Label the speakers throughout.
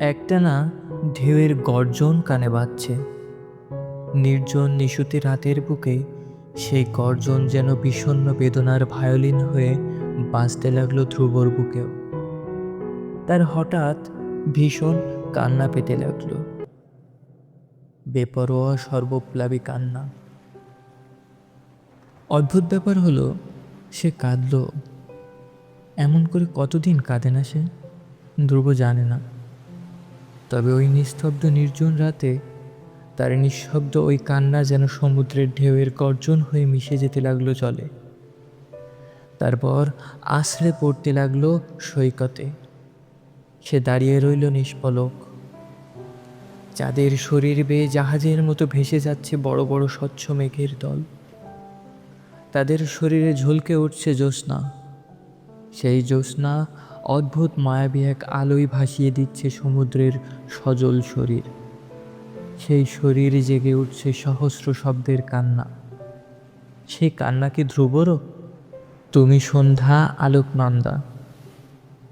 Speaker 1: একটানা ঢেউয়ের গর্জন কানে বাজছে। নির্জন নিশুতি রাতের বুকে সেই গর্জন যেন বিষণ্ণ বেদনার ভায়োলিন হয়ে বাজতে লাগল ধ্রুবর বুকেও। তার হঠাৎ ভীষণ কান্না পেতে লাগল। বেপরোয়া সর্বপ্লাবী কান্না। অদ্ভুত ব্যাপার হলো, সে কাঁদল। এমন করে কতদিন কাঁদে না সে? ধ্রুব জানে না। তবে ওই নিস্তব্ধ নির্জন রাতে তার নিঃশব্দ ওই কান্না যেন সমুদ্রের ঢেউয়ের গর্জন হয়ে মিশে যেতে লাগল চলে তারপর আছড়ে পড়তে লাগল সৈকতে। সে দাঁড়িয়ে রইল নিষ্পলক। চাঁদের শরীর বেয়ে জাহাজের মতো ভেসে যাচ্ছে বড় বড় স্বচ্ছ মেঘের দল। তাদের শরীরে ঝলকে উঠছে জ্যোৎস্না। সেই জ্যোৎস্না অদ্ভুত মায়াবী এক আলোয় ভাসিয়ে দিচ্ছে সমুদ্রের সজল শরীর। সেই শরীর জেগে উঠছে সহস্র শব্দের কান্না। সেই কান্না কি ধ্রুবরও? তুমি সন্ধ্যা আলোক আলোকনন্দা।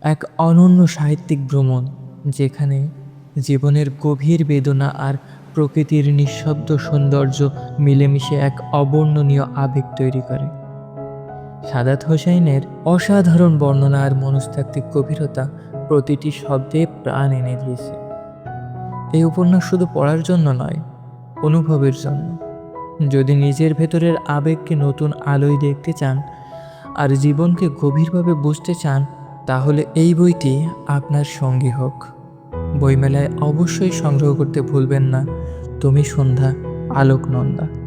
Speaker 1: এক অনন্য সাহিত্যিক ভ্রমণ, যেখানে জীবনের গভীর বেদনা আর প্রকৃতির নিঃশব্দ সৌন্দর্য মিলেমিশে এক অবর্ণনীয় আবেগ তৈরি করে। সাদাত হোসাইনের অসাধারণ বর্ণনা আর মনস্তাত্ত্বিক গভীরতা প্রতিটি শব্দে প্রাণ এনে দিয়েছে। এই উপন্যাস শুধু পড়ার জন্য নয়, অনুভবের জন্য। যদি নিজের ভেতরের আবেগকে নতুন আলোয় দেখতে চান আর জীবনকে গভীরভাবে বুঝতে চান, তাহলে এই বইটি আপনার সঙ্গী হোক। বইমেলায় অবশ্যই সংগ্রহ করতে ভুলবেন না। তুমি সন্ধ্যা, আলোকনন্দা।